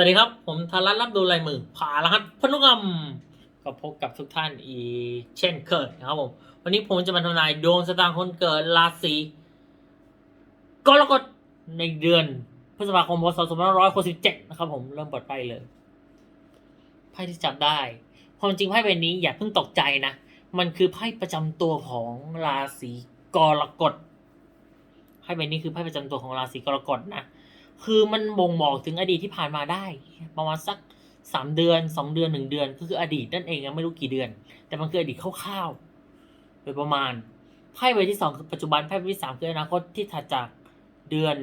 วัสดีครับ ผมธารัตน์รับดูลายมือผ่ารหัสพนุกรรมก็พบกับทุกท่านอีเช่นเคยนะครับผมวันนี้ผมจะมาทำนายดวงชะตาคนเกิดราศีกรกฎในเดือนพฤษภาคมพศ2567นะครับผมเริ่มเปิดไพ่เลยไพ่ที่จับได้ ความจริงไพ่ใบนี้อย่าเพิ่งตกใจนะ มันคือไพ่ประจำตัวของราศีกรกฎไพ่ใบนี้คือไพ่ประจำตัวของราศีกรกฎนะ คือมันบ่งบอกถึงอดีตที่ผ่านมาได้ ประมาณสักสามเดือนสองเดือนหนึ่งเดือน ก็คืออดีตนั่นเองไม่รู้กี่เดือน แต่มันคืออดีตคร่าวๆโดยประมาณไพ่ใบที่สองคือปัจจุบันไพ่ใบที่สามคืออนาคตที่ถัดจากเดือน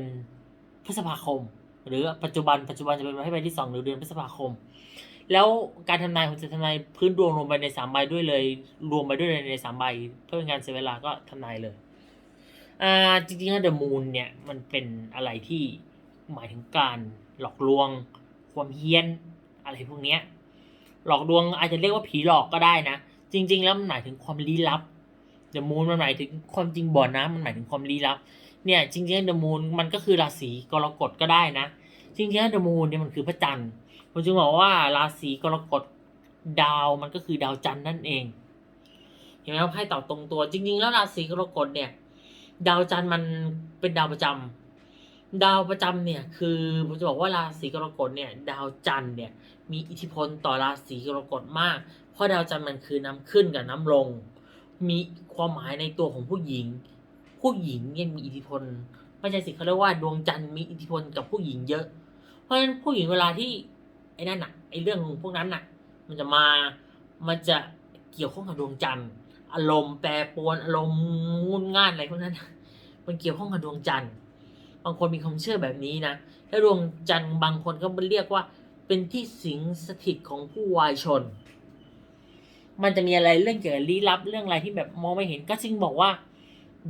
พฤษภาคม หรือปัจจุบันปัจจุบันจะเป็นไพ่ใบที่สองหรือเดือนพฤษภาคม แล้วการทำนายผมจะทำนายพื้นดวงรวมไปในสามใบด้วยเลย รวมไปด้วยในสามใบ เพื่อเป็นการเสียเวลาก็ทำนายเลยอ่าจริงๆแล้วเดอะมูนเนี่ยมันเป็นอะไรที่ หมายถึงการหลอกลวง ความเฮี้ยน อะไรพวกเนี้ยหลอกลวงอาจจะเรียกว่าผีหลอกก็ได้นะ จริง ๆ แล้วมันหมายถึงความลี้ลับเดอะมูนมันหมายถึงความจริงบ่อน้ำมันหมายถึงความลี้ลับ เนี่ย จริงๆเดอะมูนมันก็คือราศีกรกฎก็ได้นะ จริงๆแล้วเดอะมูนเนี่ยมันคือพระจันทร์ผมจึงบอกว่าราศีกรกฎดาวมันก็คือดาวจันทร์นั่นเองเห็นไหมครับให้ตอบตรงตัว จริง ๆ แล้วราศีกรกฎเนี่ย ดาวจันทร์มันเป็นดาวประจำ ดาวประจำเนี่ยคือผมจะบอกว่าราศีกรกฎเนี่ยดาวจันทร์เนี่ยมีอิทธิพลต่อราศีกรกฎมาก เพราะดาวจันทร์มันคือน้ำขึ้นกับน้ำลง มีความหมายในตัวของผู้หญิง ผู้หญิงเนี่ยมีอิทธิพลไม่ใช่สิเขาเรียกว่าดวงจันทร์มีอิทธิพลกับผู้หญิงเยอะ เพราะฉะนั้นผู้หญิงเวลาที่ไอ้นั่นน่ะไอ้เรื่องพวกนั้นน่ะ มันจะมามันจะเกี่ยวข้องกับดวงจันทร์อารมณ์แปรปรวนอารมณ์งุนง่านอะไรพวกนั้น มันเกี่ยวข้องกับดวงจันทร์ บางคนมีความเชื่อแบบนี้นะแล้วดวงจันทร์บางคนก็เรียกว่า เป็นที่สิงสถิตของผู้วายชน มันจะมีอะไรเรื่องเกี่ยวกับลี้ลับเรื่องอะไรที่แบบมองไม่เห็นก็จึงบอกว่า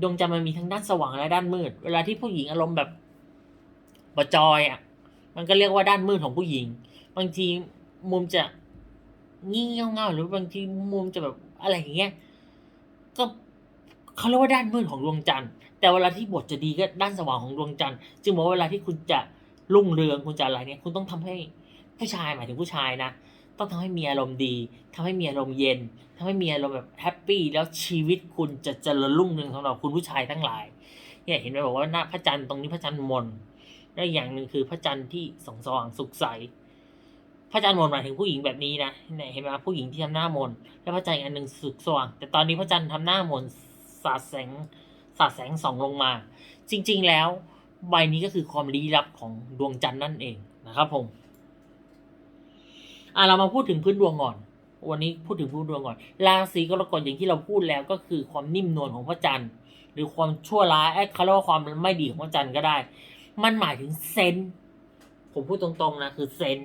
ดวงจันทร์มันมีทั้งด้านสว่างและด้านมืด เวลาที่ผู้หญิงอารมณ์แบบบจอยอะ มันก็เรียกว่าด้านมืดของผู้หญิง บางทีมุมจะงี่เง่าเง่าหรือบางทีมุมจะแบบอะไรอย่างเงี้ยก็เขาเรียกว่าด้านมืดของดวงจันทร์ แต่เวลาที่บทจะดีก็ด้านสว่างของดวงจันทร์จึงบอกเวลาที่คุณจะรุ่งเรืองคุณจะอะไรเนี่ยคุณต้องทำให้ผู้ชายหมายถึงผู้ชายนะ ต้องทำให้มีอารมณ์ดีทำให้มีอารมณ์เย็นทำให้มีอารมณ์แบบแฮปปี้แล้วชีวิตคุณจะเจริญรุ่งเรืองสำหรับคุณผู้ชายทั้งหลายเนี่ยเห็นไหมบอกว่าหน้าพระจันทร์ตรงนี้พระจันทร์มนและอย่างหนึ่งคือพระจันทร์ที่ส่องสว่างสุขใสพระจันทร์มนหมายถึงผู้หญิงแบบนี้นะเนี่ยเห็นไหมผู้หญิงที่ทำหน้ามนและพระจันทร์อันหนึ่งสุขสว่างแต่ตอนนี้พระจันทร์ทำหน้ามนสาดแสง สาดแสงส่องลงมา จริงๆแล้วใบนี้ก็คือความลี้ลับของดวงจันทร์นั่นเองนะครับผมอะเรามาพูดถึงพื้นดวงก่อน วันนี้พูดถึงพื้นดวงก่อน ราศีกรกฎอย่างที่เราพูดแล้วก็คือความนิ่มนวลของพระจันทร์ หรือความชั่วร้ายเอ้เขาเรียกว่าความไม่ดีของพระจันทร์ก็ได้ มันหมายถึงเซนผมพูดตรงๆนะคือเซน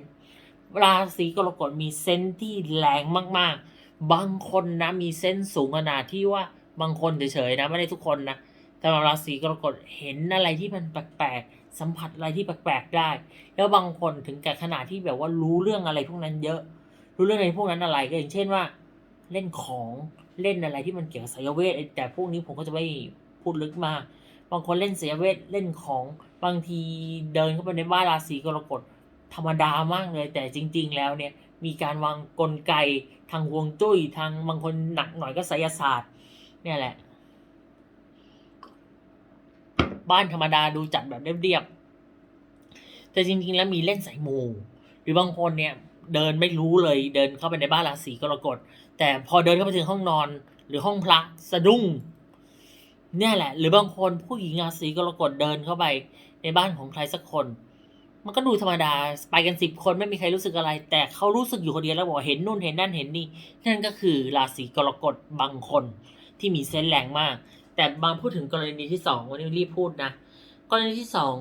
ราศีกรกฎมีเซนที่แรงมากๆ บางคนนะมีเซนสูงขนาดที่ว่า บางคนเฉยๆนะไม่ได้ทุกคนนะแต่ว่าราศีกรกฎเห็นอะไรที่มันแปลกๆสัมผัสอะไรที่แปลกๆได้ แล้วบางคนถึงกับขนาดที่แบบว่ารู้เรื่องอะไรพวกนั้นเยอะ รู้เรื่องอะไรพวกนั้นอะไรก็อย่างเช่นว่า เล่นของเล่นอะไรที่มันเกี่ยวกับไสยเวทแต่พวกนี้ผมก็จะไม่พูดลึกมากบางคนเล่นไสยเวทเล่นของบางทีเดินเข้าไปในบ้านราศีกรกฎธรรมดามากเลย แต่จริง ๆ แล้วเนี่ยมีการวางกลไกทางฮวงจุ้ยทางบางคนหนักหน่อยก็ไสยศาสตร์ เนี่ยแหละ บ้านธรรมดาดูจัดแบบเรียบๆแต่จริงๆแล้วมีเล่นสายมู หรือบางคนเนี่ย เดินไม่รู้เลย เดินเข้าไปในบ้านราศีกรกฎแต่พอเดินเข้าไปถึงห้องนอน หรือห้องพระสะดุ้ง เนี่ยแหละ หรือบางคนผู้หญิงราศีกรกฎเดินเข้าไปในบ้านของใครสักคน มันก็ดูธรรมดา ไปกันสิบคนไม่มีใครรู้สึกอะไร แต่เขารู้สึกอยู่คนเดียวแล้วบอกเห็นนู่นเห็นนั่นเห็นนี่ นั่นก็คือราศีกรกฎบางคน ที่มีเซนแรงมาก แต่บางพูดถึงกรณีที่สองวันนี้รีบพูดนะ กรณีที่สอง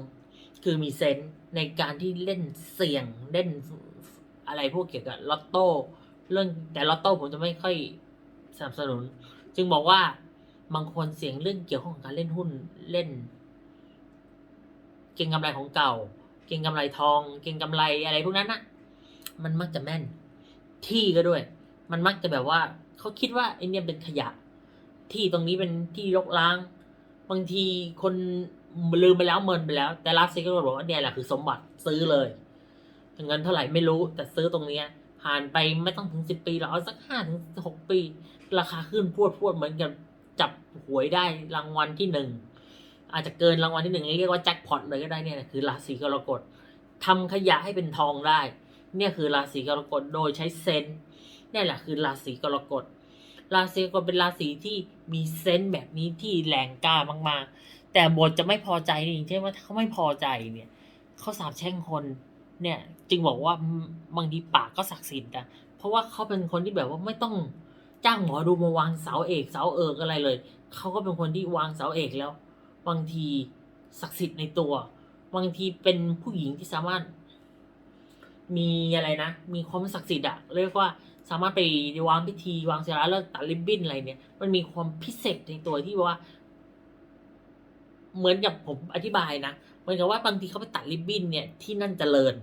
คือมีเซนในการที่เล่นเสี่ยงเล่นอะไรพวกเกี่ยวกับลอตโต้เรื่องแต่ลอตโต้ผมจะไม่ค่อยสนับสนุน จึงบอกว่าบางคนเสี่ยงเรื่องเกี่ยวข้องกับการเล่นหุ้นเล่น เก่งกำไรของเก่า เก่งกำไรทอง เก่งกำไรอะไรพวกนั้นนะมันมักจะแม่น ที่ก็ด้วย มันมักจะแบบว่าเขาคิดว่าไอเนี่ยเป็นขยะ ที่ตรงนี้เป็นที่รกร้าง บางทีคนลืมไปแล้วเมินไปแล้ว แต่ราศีก็บอกว่าเนี่ยแหละคือสมบัติซื้อเลยเงินเท่าไหร่ไม่รู้แต่ซื้อตรงเนี้ยผ่านไปไม่ต้องถึงสิบปีหรอกเอาสักห้าถึงหกปี ราคาขึ้นพรวดพรวดเหมือนกับจับหวยได้รางวัลที่หนึ่งอาจจะเกินรางวัลที่หนึ่งเรียกว่าแจ็คพอตเลยก็ได้เนี่ยคือราศีกรกฎทำขยะให้เป็นทองได้ เนี่ยคือราศีกรกฎโดยใช้เซนส์นี่แหละคือราศีกรกฎ ราศีกรกฎเป็นราศีที่มีเซนส์แบบนี้ที่แรงกล้ามากๆ แต่บทจะไม่พอใจนี่อย่างเช่นว่าถ้าเขาไม่พอใจเนี่ยเขาสาบแช่งคนเนี่ย จึงบอกว่าบางทีปากก็ศักดิ์สิทธิ์นะเพราะว่าเขาเป็นคนที่แบบว่าไม่ต้องจ้างหมอดูมาวางเสาเอกเสาเอกอะไรเลย เขาก็เป็นคนที่วางเสาเอกแล้ว บางทีศักดิ์สิทธิ์ในตัว บางทีเป็นผู้หญิงที่สามารถ มีอะไรนะ มีความศักดิ์สิทธิ์อะเรียกว่า สามารถไปวางพิธีวางศิลาฤกษ์ตัดริบบิ้นอะไรเนี่ย มันมีความพิเศษในตัวที่ว่า เหมือนกับผมอธิบายนะเหมือนกับว่าบางทีเขาไปตัดริบบิ้นเนี่ยที่นั่นเจริญ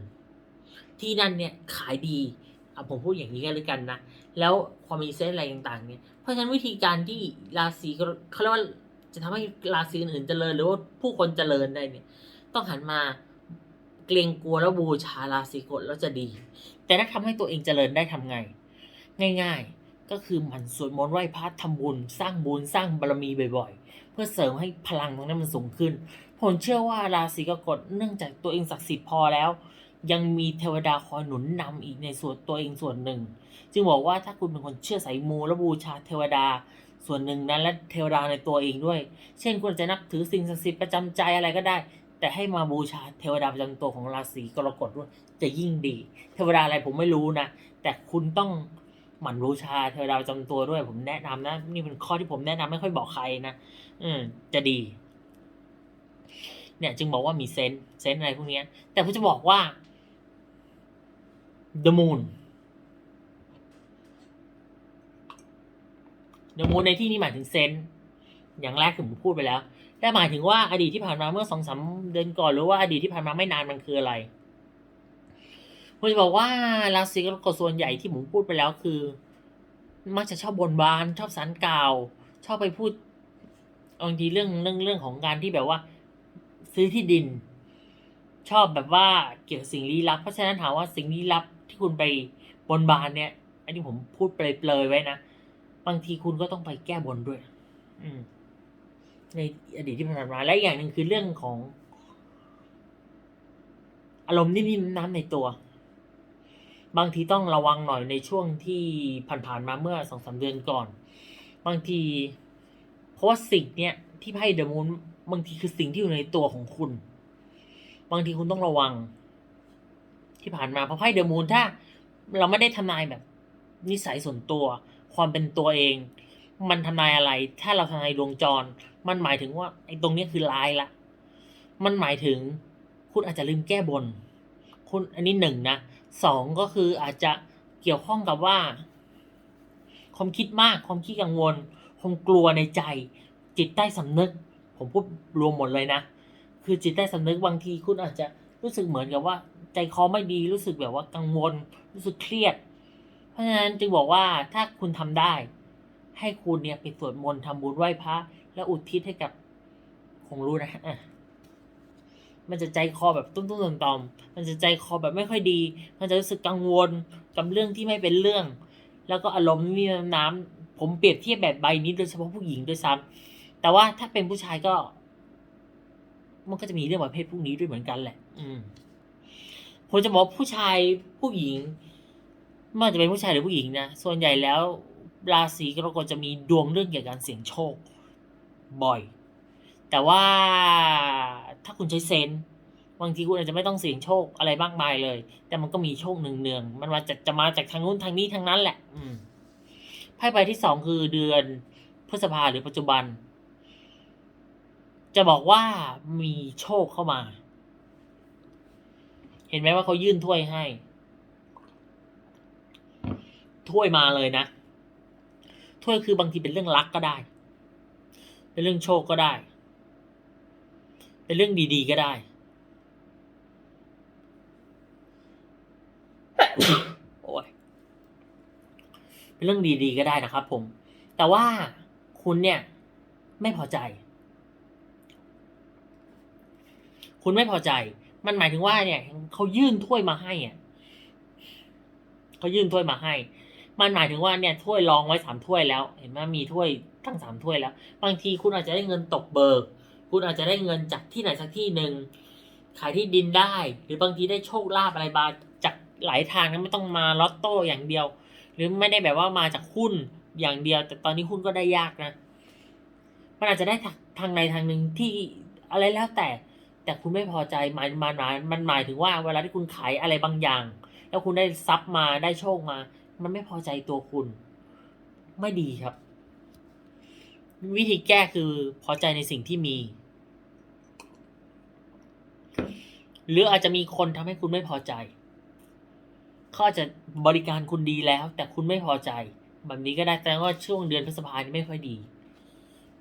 ที่นั่นเนี่ยขายดีอะผมพูดอย่างนี้กันเลยกันนะ แล้วความมีเส้นอะไรต่างๆ เนี่ย เพราะฉะนั้นวิธีการที่ราศีเขาเรียกว่าจะทำให้ราศีอื่นๆเจริญ หรือว่าผู้คนเจริญได้เนี่ย ต้องหันมาเกรงกลัวแล้วบูชาราศีกฎแล้วจะดี แต่ถ้าทำให้ตัวเองเจริญได้ทำไง ง่ายๆ ก็คือหมันสวดมนต์ไหว้พระทำบุญ สร้างบุญสร้างบารมีบ่อยๆ เพื่อเสริมให้พลังตรงนั้นมันสูงขึ้น ผมเชื่อว่าราศีกรกฎเนื่องจากตัวเองศักดิ์สิทธิ์พอแล้ว ยังมีเทวดาคอยหนุนนำอีกในส่วนตัวเองส่วนหนึ่ง จึงบอกว่าถ้าคุณเป็นคนเชื่อสายมูและบูชาเทวดาส่วนหนึ่งนั้นและเทวดาในตัวเองด้วย เช่นคุณจะนับถือสิ่งศักดิ์สิทธิ์ประจำใจอะไรก็ได้ แต่ให้มาบูชาเทวดาประจำตัวของราศีกรกฎด้วยจะยิ่งดี เทวดาอะไรผมไม่รู้นะ แต่คุณต้อง หมั่นบูชาเทวดาประจำตัวด้วย ผมแนะนำนะ นี่เป็นข้อที่ผมแนะนำไม่ค่อยบอกใครนะอืมจะดี เนี่ย จึงบอกว่ามีเซนเซนอะไรพวกนี้แต่ผมจะบอกว่า the moon the moon ในที่นี้หมายถึงเซนอย่างแรกคือผมพูดไปแล้ว แต่หมายถึงว่าอดีตที่ผ่านมาเมื่อสองสามเดือนก่อนหรือว่าอดีตที่ผ่านมาไม่นานมันคืออะไร ผมจะบอกว่าราศีกรกฎส่วนใหญ่ที่ผมพูดไปแล้วคือ มักจะชอบบนบาน ชอบสารกล่าว ชอบไปพูดบางทีเรื่องเรื่องเรื่องของการที่แบบว่า ซื้อที่ดิน ชอบแบบว่าเกี่ยวกับสิ่งลี้ลับ เพราะฉะนั้นถามว่าสิ่งลี้ลับที่คุณไปบนบานเนี่ย อันนี้ผมพูดเปลยๆไว้นะบางทีคุณก็ต้องไปแก้บนด้วย อืม ในอดีตที่ผ่านมาและอีกอย่างหนึ่งคือเรื่องของ อารมณ์นิ่มๆน้ำในตัว บางทีต้องระวังหน่อยในช่วงที่ผ่านๆมาเมื่อสองสามเดือนก่อน บางทีเพราะว่าสิ่งเนี้ยที่ไพ่เดอะมูนบางทีคือสิ่งที่อยู่ในตัวของคุณ บางทีคุณต้องระวัง ที่ผ่านมาเพราะไพ่เดอะมูนถ้า เราไม่ได้ทำนายแบบ นิสัยส่วนตัว ความเป็นตัวเอง มันทำนายอะไร ถ้าเราทำนายดวงจร มันหมายถึงว่าไอ้ตรงนี้คือลายละมันหมายถึง คุณอาจจะลืมแก้บน คุณอันนี้หนึ่งนะ สองก็คืออาจจะเกี่ยวข้องกับว่า ความคิดมากความคิดกังวล ความกลัวในใจ จิตใต้สำนึก ผมพูดรวมหมดเลยนะ คือจิตใต้สำนึกบางทีคุณอาจจะรู้สึกเหมือนกับว่า ใจคอไม่ดีรู้สึกแบบว่ากังวล รู้สึกเครียด เพราะฉะนั้นจึงบอกว่าถ้าคุณทำได้ ให้คุณเนี่ยไปสวดมนต์ทำบุญไหว้พระแล้วอุทิศให้กับคงรู้นะ มันจะใจคอแบบตุ้มๆต่อมๆมันจะใจคอแบบไม่ค่อยดี มันจะรู้สึกกังวลกับเรื่องที่ไม่เป็นเรื่อง แล้วก็อารมณ์มีน้ำผมเปรียบเทียบแบบใบนี้โดยเฉพาะผู้หญิงด้วยซ้ำแต่ว่าถ้าเป็นผู้ชายก็ มันก็จะมีเรื่องประเภทพวกนี้ด้วยเหมือนกันแหละ อืมผมจะบอกผู้ชายผู้หญิงไม่ว่าจะเป็นผู้ชายหรือผู้หญิงนะส่วนใหญ่แล้วราศีกรกฎจะมีดวงเรื่องเกี่ยวกับการเสี่ยงโชค บ่อย แต่ว่า ถ้าคุณใช้เซนบางทีคุณอาจจะไม่ต้องเสี่ยงโชคอะไรมากมายเลย แต่มันก็มีโชคเนืองๆมันมาจากจะมาจากทางนู้นทางนี้ทางนั้นแหละ อืมไพ่ใบที่สองคือเดือนพฤษภาหรือปัจจุบัน จะบอกว่ามีโชคเข้ามา เห็นไหมว่าเขายื่นถ้วยให้ ถ้วยมาเลยนะ ถ้วยคือบางทีเป็นเรื่องรักก็ได้ เป็นเรื่องโชคก็ได้ เป็นเรื่องดีๆก็ได้ โอ้ยเป็นเรื่องดีๆก็ได้นะครับ ผม แต่ว่าคุณเนี่ย ไม่พอใจ คุณไม่พอใจ มันหมายถึงว่าเนี่ยเขายื่นถ้วยมาให้อะเขายื่นถ้วยมาให้ มันหมายถึงว่าเนี่ยถ้วยรองไว้สามถ้วยแล้ว เห็นไหมมีถ้วยทั้งสามถ้วยแล้ว บางทีคุณอาจจะได้เงินตกเบิก คุณอาจจะได้เงินจากที่ไหนสักที่หนึ่ง ขายที่ดินได้ หรือบางทีได้โชคลาภอะไรบาจากหลายทางนะไม่ต้องมาลอตโต้อย่างเดียว หรือไม่ได้แบบว่ามาจากหุ้นอย่างเดียว แต่ตอนนี้หุ้นก็ได้ยากนะมันอาจจะได้ทางทางใดทางหนึ่งที่อะไรแล้วแต่ แต่คุณไม่พอใจหมายมันหมายมันหมายถึงว่าเวลาที่คุณขายอะไรบางอย่าง แล้วคุณได้ทรัพย์มาได้โชคมา มันไม่พอใจตัวคุณ ไม่ดีครับ วิธีแก้คือพอใจในสิ่งที่มี หรืออาจจะมีคนทำให้คุณไม่พอใจเขาอาจจะบริการคุณดีแล้ว แต่คุณไม่พอใจ แบบนี้ก็ได้แต่ว่าช่วงเดือนพฤษภาคมไม่ค่อยดี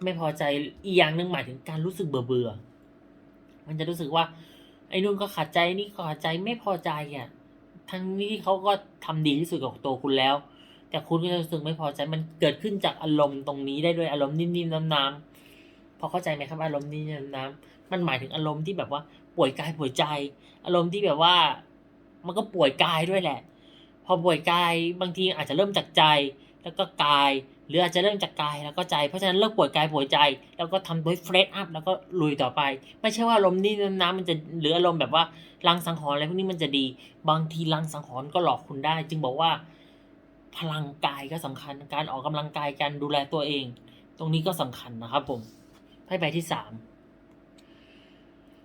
ไม่พอใจอีกอย่างหนึ่งหมายถึงการรู้สึกเบื่อเบื่อมันจะรู้สึกว่า ไอ้นู่นก็ขัดใจนี่ก็ขัดใจไม่พอใจอะทั้งนี้เขาก็ทำดีที่สุดกับตัวคุณแล้ว แต่คุณก็จะรู้สึกไม่พอใจมันเกิดขึ้นจากอารมณ์ตรงนี้ได้ด้วยอารมณ์นิ่มๆน้ำๆพอเข้าใจไหมครับอารมณ์นิ่มๆน้ำๆมันหมายถึงอารมณ์ที่แบบว่าป่วยกายป่วยใจ อารมณ์ที่แบบว่า มันก็ป่วยกายด้วยแหละ พอป่วยกายบางทีอาจจะเริ่มจากใจแล้วก็กาย หรืออาจจะเริ่มจากกายแล้วก็ใจเพราะฉะนั้นเลิกป่วยกายป่วยใจ แล้วก็ทำด้วยเฟรชอัพแล้วก็ลุยต่อไป ไม่ใช่ว่าอารมณ์นี่น้ำมันจะหรืออารมณ์แบบว่าลังสังหรณ์อะไรพวกนี้มันจะดี บางทีลังสังหรณ์ก็หลอกคุณได้ จึงบอกว่า พลังกายก็สำคัญ การออกกำลังกายการดูแลตัวเอง ตรงนี้ก็สำคัญนะครับผมไพ่ใบที่สาม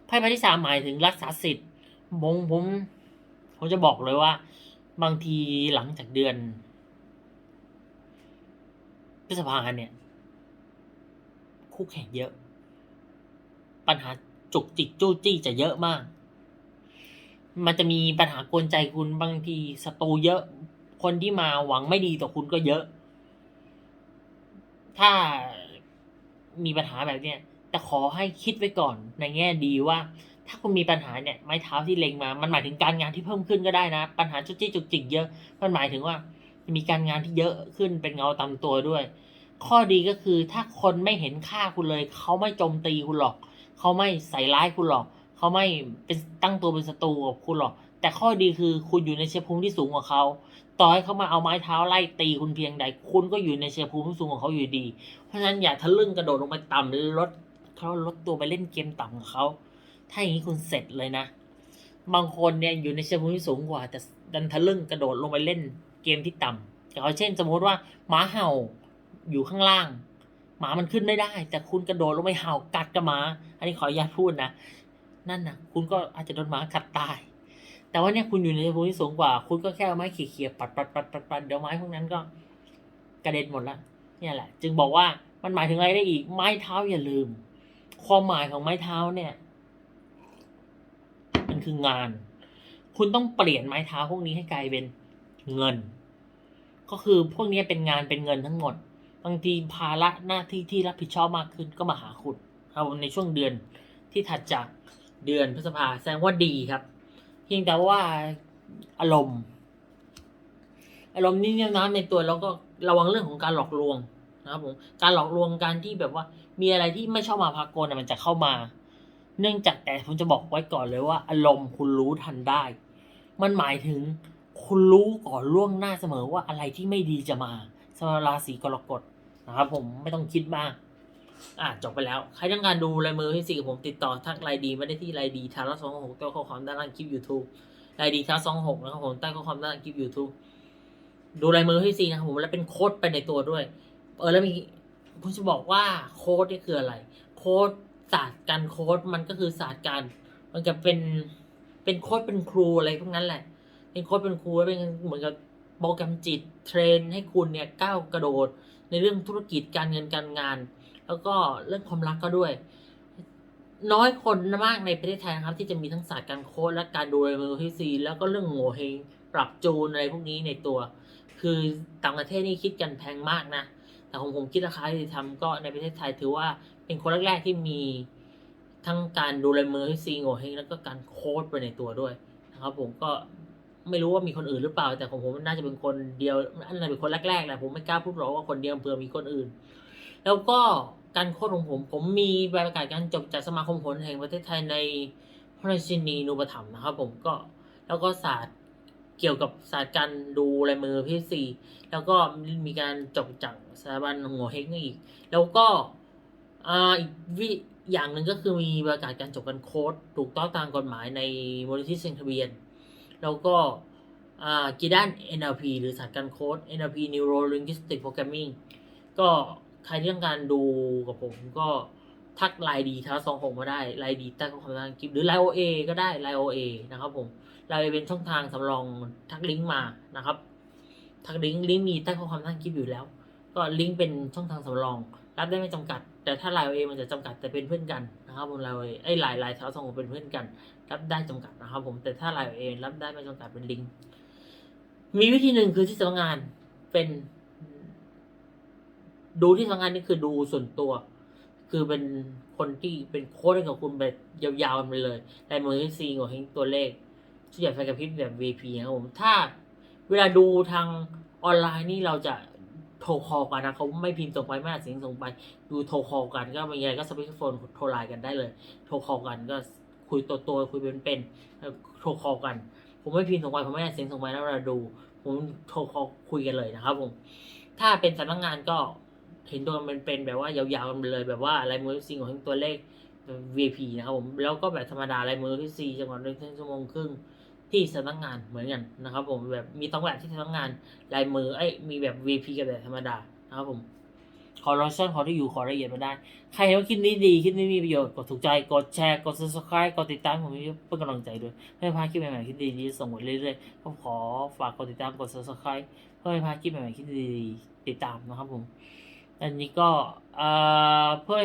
ไพ่ใบที่สามหมายถึงรักษาสิทธิ์ผมผมผมจะบอกเลยว่า บางทีหลังจากเดือนพฤษภาเนี่ย คู่แข่งเยอะ ปัญหาจุกจิกจู้จี้จะเยอะมาก มันจะมีปัญหากวนใจคุณบางทีศัตรูเยอะ คนที่มาหวังไม่ดีต่อคุณก็เยอะ ถ้ามีปัญหาแบบเนี้ยแต่ขอให้คิดไว้ก่อนในแง่ดีว่า ถ้าคุณมีปัญหาเนี่ยไม้เท้าที่เล็งมา มันหมายถึงการงานที่เพิ่มขึ้นก็ได้นะ ปัญหาจุกจี้จุกจิกเยอะ มันหมายถึงว่ามีการงานที่เยอะขึ้นเป็นเงาตามตัวด้วย ข้อดีก็คือถ้าคนไม่เห็นค่าคุณเลย เขาไม่โจมตีคุณหรอก เขาไม่ใส่ร้ายคุณหรอก เขาไม่เป็นตั้งตัวเป็นศัตรูกับคุณหรอก แต่ข้อดีคือคุณอยู่ในเชื้อภูมิที่สูงกว่าเขา ต่อให้เขามาเอาไม้เท้าไล่ตีคุณเพียงใด คุณก็อยู่ในเชื้อภูมิสูงกว่าเขาอยู่ดี เพราะฉะนั้นอย่าทะลึ่งกระโดดลงไปต่ำลดเขาลดตัวไปเล่นเกมต่ำกับเขา ถ้าอย่างนี้คุณเสร็จเลยนะ บางคนเนี่ยอยู่ในเชื้อภูมิที่สูงกว่า แต่ดันทะลึ่งกระโดดลงไปเล่นเกมที่ต่ำเอาเช่น สมมติว่าหมาเห่าอยู่ข้างล่าง หมามันขึ้นไม่ได้ แต่คุณกระโดดลงไปเห่ากัดกับหมา อันนี้ขออนุญาตพูดนะ นั่นนะคุณก็อาจจะโดนหมากัดตาย แต่ว่าเนี่ยคุณอยู่ในภูมิที่สูงกว่า คุณก็แค่เอาไม้เขี่ยๆปัดปัดปัดปัดปัดเดี๋ยวไม้พวกนั้นก็กระเด็นหมดละเนี่ยแหละ จึงบอกว่ามันหมายถึงอะไรได้อีก ไม้เท้าอย่าลืม ความหมายของไม้เท้าเนี่ย มันคืองาน คุณต้องเปลี่ยนไม้เท้าพวกนี้ให้กลายเป็นเงิน ก็คือพวกนี้เป็นงานเป็นเงินทั้งหมด บางทีภาระหน้าที่ที่รับผิดชอบมากขึ้นก็มาหาคุณครับในช่วงเดือนที่ถัดจากเดือนพฤษภาแสดงว่าดีครับ พียงแต่ว่าอารมณ์ อารมณ์นี่เนี่ยนะในตัวเราก็ระวังเรื่องของการหลอกลวงนะครับผมการหลอกลวงการที่แบบว่า มีอะไรที่ไม่ชอบมาพากลน่ะมันจะเข้ามา เนื่องจากแต่ผมจะบอกไว้ก่อนเลยว่า อารมณ์คุณรู้ทันได้ มันหมายถึงคุณรู้ก่อนล่วงหน้าเสมอว่าอะไรที่ไม่ดีจะมาสำหรับราศีกรกฎนะครับผมไม่ต้องคิดมาก อะจบไปแล้ว ใครต้องการดูลายมือให้สิกับผมติดต่อทักไลน์ดีไม่ได้ที่ไลน์ดีทาร์สองหกใต้ข้อความด้านล่างคลิป YouTube ไลน์ดีทาร์สองหกนะครับผมใต้ข้อความด้านล่างคลิป YouTube ดูลายมือให้สินะครับผมแล้วเป็นโค้ดไปในตัวด้วย เออแล้วมีผมจะบอกว่าโค้ดนี่คืออะไร โค้ดศาสตร์การโค้ดมันก็คือศาสตร์การ มันจะเป็นเป็นโค้ดเป็นครูอะไรพวกนั้นแหละ เป็นโค้ดเป็นครูแล้วเป็นเหมือนกับโปรแกรมจิตเทรนให้คุณเนี่ยก้าวกระโดดในเรื่องธุรกิจการเงินการงาน แล้วก็เรื่องความรักก็ด้วย น้อยคนมากในประเทศไทยนะครับ ที่จะมีทั้งศาสตร์การโค้ดและการดูแลมือที่ซีแล้วก็เรื่องโง่เฮงปรับจูนอะไรพวกนี้ในตัว คือต่างประเทศนี่คิดกันแพงมากนะ แต่ของผมคิดราคาที่ทำก็ในประเทศไทยถือว่าเป็นคนแรกๆที่มีทั้งการดูแลมือให้ซีโง่เฮงแล้วก็การโค้ดไปในตัวด้วยนะครับผมก็ไม่รู้ว่ามีคนอื่นหรือเปล่า แต่ของผมน่าจะเป็นคนเดียวน่าจะเป็นคนแรกๆแหละผมไม่กล้าพูดหรอกว่าคนเดียวเผื่อมีคนอื่น แล้วก็การโค้ดของผม ผมมีใบประกาศการจบจากสมาคมผลแห่งประเทศไทยในพระราชินีนูปถัมภ์นะครับผมก็แล้วก็ศาสตร์เกี่ยวกับศาสตร์การดูลายมือพีซีแล้วก็มีการจบจากสถาบันหัวเฮกนี่อีก แล้วก็อ่าอีกวิอย่างหนึ่งก็คือมีประกาศการจบกันโค้ดถูกต้องตามกฎหมายในมูลนิธิเซ็นทะเบียน แล้วก็อ่ากีด้าน NLP หรือศาสตร์การโค้ด NLP Neuro Linguistic Programming ก็ ใครที่ต้องการดูกับผมก็ทักไลน์ดีท้าสองหกมาได้ไลน์ดีใต้ข้อความล่างคลิปหรือไลน์โอเอก็ได้ไลน์โอเอนะครับผมไลน์เป็นช่องทางสำรองทักลิงก์มานะครับ ทักลิงก์ลิงก์มีใต้ข้อความล่างคลิปอยู่แล้ว ก็ลิงก์เป็นช่องทางสำรอง รับได้ไม่จำกัด แต่ถ้าไลน์โอเอมันจะจำกัดแต่เป็นเพื่อนกันนะครับผมไลน์โอเอไอ้ไลน์ไลน์ท้าสองหกเป็นเพื่อนกัน รับได้จำกัดนะครับ ผมแต่ถ้าไลน์โอเอรับได้ไม่จำกัดเป็นลิงก์มีวิธีหนึ่งคือที่สำนักงานเป็น ดูที่ทำงานนี่คือดูส่วนตัว คือเป็นคนที่เป็นโค้ดให้กับคุณแบบยาวๆไปเลยลายมือที่ซีของเฮงตัวเลขทุกอย่างไฟกระพริบแบบ VP นะครับผมถ้าเวลาดูทางออนไลน์นี่เราจะโทรคอลกันนะเขาไม่พิมพ์ส่งไปไม่อัดเสียงส่งไป ดูโทรคอลกันก็มีอะไรก็สปีกโฟนโทรไลน์กันได้เลย โทรคอลกันก็คุยตัวตัวคุยเป็นๆแล้วโทรคอลกัน ผมไม่พิมพ์ส่งไปผมไม่อัดเสียงส่งไปแล้วเราดู ผมโทรคอลคุยกันเลยนะครับผมถ้าเป็นสำนักงานก็ เห็นตัวมันเป็นแบบว่ายาวๆกันไปเลยแบบว่าลายมือซีของทั้งตัวเลข VIP นะครับผมแล้วก็แบบธรรมดาลายมือที่ซีจังหวัดหนึ่งชั่วโมงครึ่งที่สำนักงานเหมือนกันนะครับ ผมแบบมีต้องแบบที่สำนักงานลายมือเอ้มีแบบ VIP กับแบบธรรมดานะครับผมขอรอชั่นขอที่อยู่ขอรายละเอียดมาได้ ใครเห็นว่าคลิปนี้ดีคลิปนี้มีประโยชน์กดถูกใจกดแชร์กด subscribe กดติดตามผมเป็นกำลังใจด้วยเพื่อให้พาดคลิปใหม่ๆคลิปดีๆส่งมาเรื่อยๆก็ขอฝากกดติดตามกด subscribe เพื่อพาดคลิปใหม่ๆคลิปดีๆติดตามนะครับผม อันนี้ก็เออเพื่อ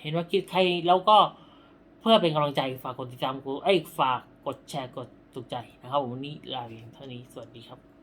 เห็นว่าคิดใครแล้วก็เพื่อเป็นกำลังใจฝากกดติดตามกูเอ้ยฝากกดแชร์กดถูกใจนะครับวันนี้ลาไปเพียงเท่านี้สวัสดีครับ